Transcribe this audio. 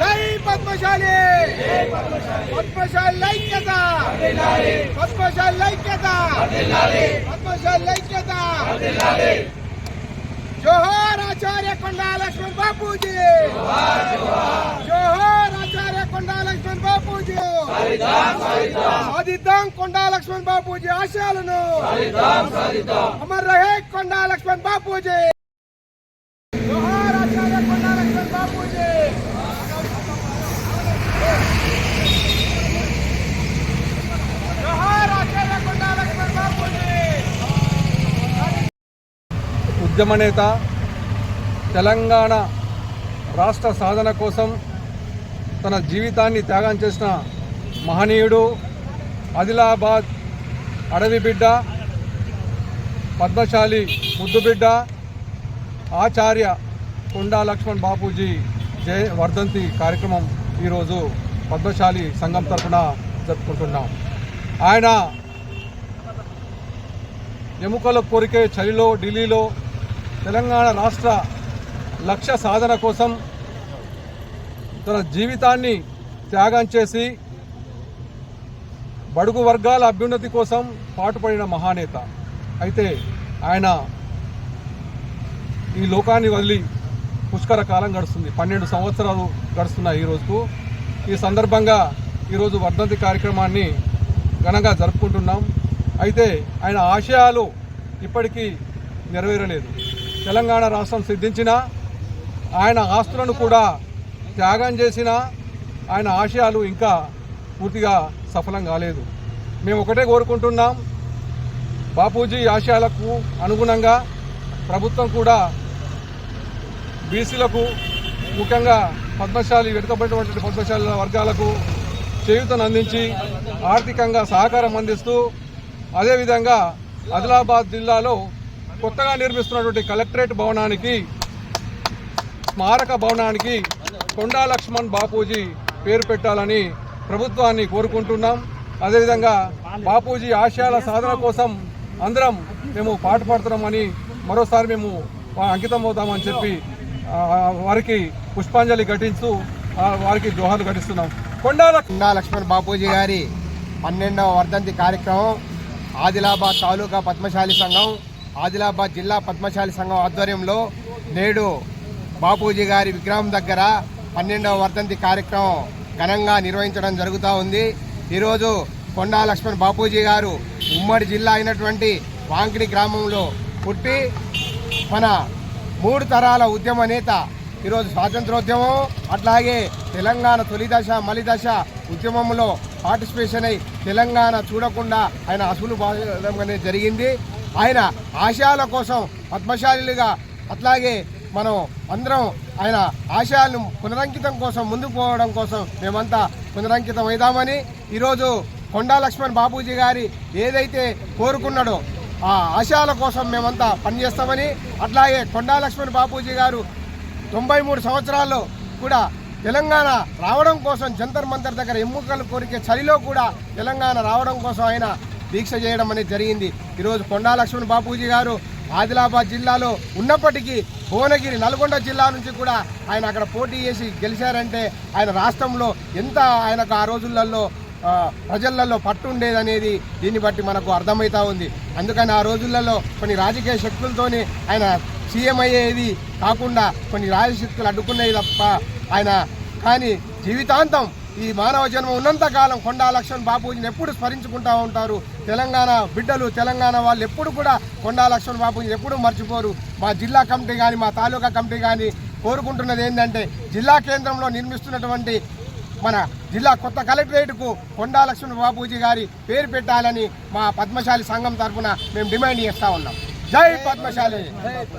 జై పద్మశాలి పద్మశాలి ఐక్యత పద్మశాలి ఐక్యత పద్మశాలి ఐక్యత జోహార్ ఆచార్య కొండా లక్ష్మణ్ బాపూజీ జోహార్ ఆచార్య కొండా లక్ష్మణ్ బాపూజీ సాధిద్దాం కొండా లక్ష్మణ్ బాపూజీ ఆశయాలను అమర్ రహే కొండా లక్ష్మణ్ బాపూజీ జోహార్ ఆచార్య కొండా లక్ష్మణ్ బాపూజీ జోహార్ ఆచార్య కొండా లక్ష్మణ్ బాపూజీ ఉద్యమ నేత తెలంగాణ రాష్ట్ర సాధన కోసం తన జీవితాన్ని త్యాగం చేసిన మహనీయుడు ఆదిలాబాద్ అడవి బిడ్డ పద్మశాలి ముద్దుబిడ్డ ఆచార్య కొండా లక్ష్మణ్ బాపూజీ జయ వర్ధంతి కార్యక్రమం ఈరోజు పద్మశాలి సంఘం తరఫున జరుపుకుంటున్నాం. ఆయన ఎముకల కోరికే చలిలో ఢిల్లీలో తెలంగాణ రాష్ట్ర లక్ష్య సాధన కోసం తన జీవితాన్ని త్యాగం చేసి బడుగు వర్గాల అభ్యున్నతి కోసం పాటుపడిన మహానేత. అయితే ఆయన ఈ లోకాన్ని వదిలి పుష్కర కాలం గడుస్తుంది. పన్నెండు సంవత్సరాలు గడుస్తున్నాయి ఈ రోజుకు. ఈ సందర్భంగా ఈరోజు వర్ధంతి కార్యక్రమాన్ని ఘనంగా జరుపుకుంటున్నాం. అయితే ఆయన ఆశయాలు ఇప్పటికీ నెరవేరలేదు. తెలంగాణ రాష్ట్రం సిద్ధించిన ఆయన ఆస్తులను కూడా త్యాగం చేసిన ఆయన ఆశయాలు ఇంకా పూర్తిగా సఫలం కాలేదు. మేము ఒకటే కోరుకుంటున్నాం. బాపూజీ ఆశయాలకు అనుగుణంగా ప్రభుత్వం కూడా బీసీలకు ముఖ్యంగా పద్మశాలి వెనుకబడినటువంటి పద్మశాలి వర్గాలకు చేయూతను అందించి ఆర్థికంగా సహకారం అందిస్తూ అదేవిధంగా ఆదిలాబాద్ జిల్లాలో కొత్తగా నిర్మిస్తున్నటువంటి కలెక్టరేట్ భవనానికి స్మారక భవనానికి కొండా లక్ష్మణ్ బాపూజీ పేరు పెట్టాలని ప్రభుత్వాన్ని కోరుకుంటున్నాం. అదేవిధంగా బాపూజీ ఆశయాల సాధన కోసం అందరం మేము పాటుపడుతున్నామని మరోసారి మేము అంకితం అవుతామని చెప్పి వారికి పుష్పాంజలి ఘటిస్తూ వారికి జోహార్లు ఘటిస్తున్నాం. కొండా కొండా లక్ష్మణ్ బాపూజీ గారి పన్నెండవ వర్ధంతి కార్యక్రమం ఆదిలాబాద్ తాలూకా పద్మశాలి సంఘం ఆదిలాబాద్ జిల్లా పద్మశాలి సంఘం ఆధ్వర్యంలో నేడు బాపూజీ గారి విగ్రహం దగ్గర పన్నెండవ వర్ధంతి కార్యక్రమం ఘనంగా నిర్వహించడం జరుగుతూ ఉంది. ఈరోజు కొండా లక్ష్మణ్ బాపూజీ గారు ఉమ్మడి జిల్లా అయినటువంటి వాంకిడి గ్రామంలో పుట్టి మన మూడు తరాల ఉద్యమ నేత. ఈరోజు స్వాతంత్రోద్యమం అట్లాగే తెలంగాణ తొలి దశ మలి దశ ఉద్యమంలో పార్టిసిపేషన్ అయి తెలంగాణ చూడకుండా ఆయన అసలు బాధడం జరిగింది. ఆయన ఆశయాల కోసం పద్మశాలిగా అట్లాగే మనం అందరం ఆయన ఆశయాలను పునరంకితం కోసం ముందుకు పోవడం కోసం మేమంతా పునరంకితం అవుదామని ఈరోజు కొండా లక్ష్మణ్ బాబూజీ గారి ఏదైతే కోరుకున్నాడో ఆశయాల కోసం మేమంతా పనిచేస్తామని అట్లాగే కొండా లక్ష్మణ్ బాపూజీ గారు తొంభై మూడు సంవత్సరాల్లో కూడా తెలంగాణ రావడం కోసం జంతర్ మంతర్ దగ్గర ఎమ్ముకలు కోరికే చలిలో కూడా తెలంగాణ రావడం కోసం ఆయన దీక్ష చేయడం అనేది జరిగింది. ఈరోజు కొండా లక్ష్మణ్ బాపూజీ గారు ఆదిలాబాద్ జిల్లాలో ఉన్నప్పటికీ భువనగిరి నల్గొండ జిల్లా నుంచి కూడా ఆయన అక్కడ పోటీ చేసి గెలిచారంటే ఆయన రాష్ట్రంలో ఎంత ఆయనకు ఆ రోజులలో ప్రజలలో పట్టు ఉండేదనేది దీన్ని బట్టి మనకు అర్థమవుతా ఉంది. అందుకని ఆ రోజులలో కొన్ని రాజకీయ శక్తులతోనే ఆయన సీఎం అయ్యేది కాకుండా కొన్ని రాజశక్తులు అడ్డుకునేవి తప్ప ఆయన. కానీ జీవితాంతం ఈ మానవ జన్మ ఉన్నంత కాలం కొండా లక్ష్మణ్ బాపూజీని ఎప్పుడు స్మరించుకుంటా ఉంటారు. తెలంగాణ బిడ్డలు తెలంగాణ వాళ్ళు ఎప్పుడు కూడా కొండా లక్ష్మణ్ బాపూజీని ఎప్పుడు మర్చిపోరు. మా జిల్లా కమిటీ కానీ మా తాలూకా కమిటీ కానీ కోరుకుంటున్నది ఏంటంటే జిల్లా కేంద్రంలో నిర్మిస్తున్నటువంటి మన జిల్లా కొత్త కలెక్టరేట్కు కొండా లక్ష్మణ బాబూజీ గారి పేరు పెట్టాలని మా పద్మశాలి సంఘం తరఫున మేము డిమాండ్ చేస్తూ ఉన్నాం. జై పద్మశాలి.